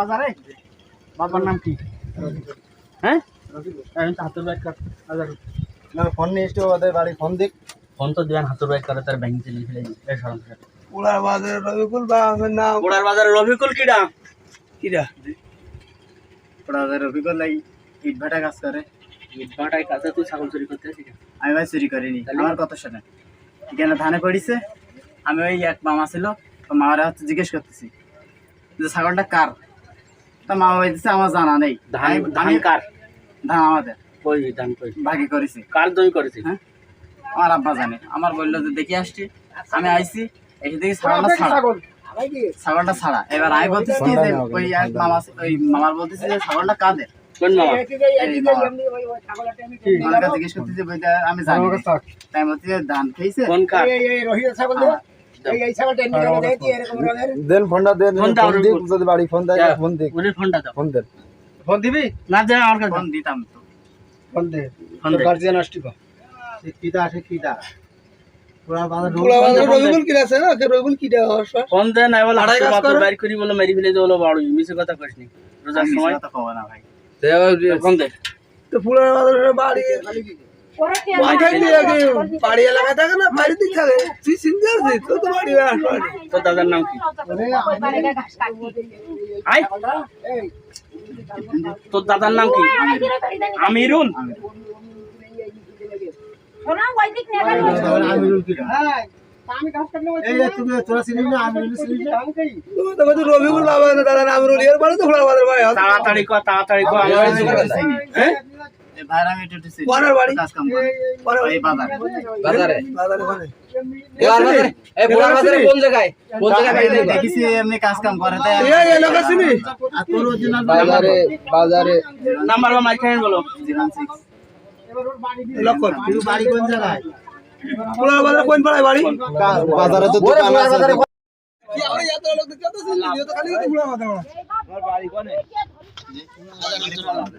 বাজারে? বাবার নাম কি? হ্যাঁ? এখন হাতের ব্যাগ ফোন নিয়ে ওদের বাড়ি ফোন দিক। ফোন তো দেবেন হাতের ব্যাগ কাটে তার ব্যাংক চলে ফেলে এই সরম উড়ার বাজারে রবিকুল বা আমার নাম? উড়ার বাজারে রবিকুল কিডা? কিরা ওদের অভিজ্ঞতা লাগি ইট ভাটা কাজ করে। ইটভাটায় কাছে তুই ছাগল চুরি করতে আসিস আমি ভাই চুরি করিনি আমার কথা শোনে এখানে ধানে পড়িছে আমি ওই এক মামা ছিল তো মামারা হচ্ছে জিজ্ঞেস করতেছি যে ছাগলটা কার? তা মামা বলতেছে আমার জানা নেই। ধান ধান কার? ধান আমাদের। কই ধান কই? ভাগে করেছি। কার জমি করেছিস হ্যাঁ? আমার আব্বা জানে। আমার বলল যে দেখি আসছি। আমি আইছি এসে দেখি ছাগলটা ছাড়া। ছাগলটা ছাড়া। এবার আমি বলতেছি কি যে ওই মামা ওই মামার বলতেছি যে ছাগলটা কাদের? কোন মামা? এই মামা। আমার জিজ্ঞেস করতেছি আমি জানি। তাই আমি বলছি যে ধান খেয়েছে? কোন কার? দেন ফোনটা দেন ফোন দিক যদি বাড়ি ফোন দেয় ফোন দিক। উনি ফোনটা দাও। ফোন দেন। ফোন দিবি? না দে আমার কাছে ফোন দিতাম তো। ফোন দে। ফোন দে। গার্জিয়ান আসটি কো। কিটা আসে কিটা। ফোন? বাইর করি বলে মেরি ফেলে কথা কইস নি। রোজার সময়। কথা কব না ভাই। ফোন দে। তো বাড়ি বাড়ি থাকলে আগে বাড়ি এলাকায় থাকে না বাড়ি থাকে। তুই চিন্তা আছিস তো তো বাড়ি আসবে তোর দাদার নাম কি? আই। তোর দাদার নাম কি? আমিরুল। তাড়াতাড়ি কর তাড়াতাড়ি কর আমার ভাইরা আমি একটু একটু চিনি। বাড়ি? কাজ কাম করে। ওই বাজার। বাজারে? বাজারে এই বুড়ার বাজারে? কোন জায়গায়? কোন জায়গায় বাড়ি আমি থাকবা? দেখেছি এমনি কাজ কাম করে। তাই এই এই এলাকা আর তোর original বাজারে বাজারে। নাম্বার বা মাইক বলো। 06 লক্ষণ কিন্তু বাড়ি কোন জায়গায়? ফুলের বাজারে কোন পাড়ায় বাড়ি? বাজারে তো দোকান আছে। কি আমরা এত লোক দেখতে তো খালি তো বাজারে। এ পরে কতটা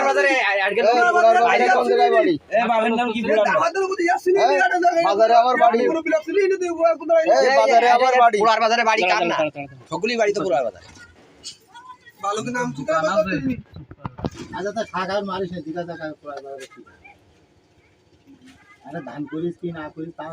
বাজারে কি বাজারে বাড়ি। বাজারে বাজারে কার না। সকলেই বাড়ি তো বুড়ার বাজার। বালক নাম আচ্ছা তো ঠাকা মারিস না দিকা টাকা আরে ধান করিস কি না করিস তাও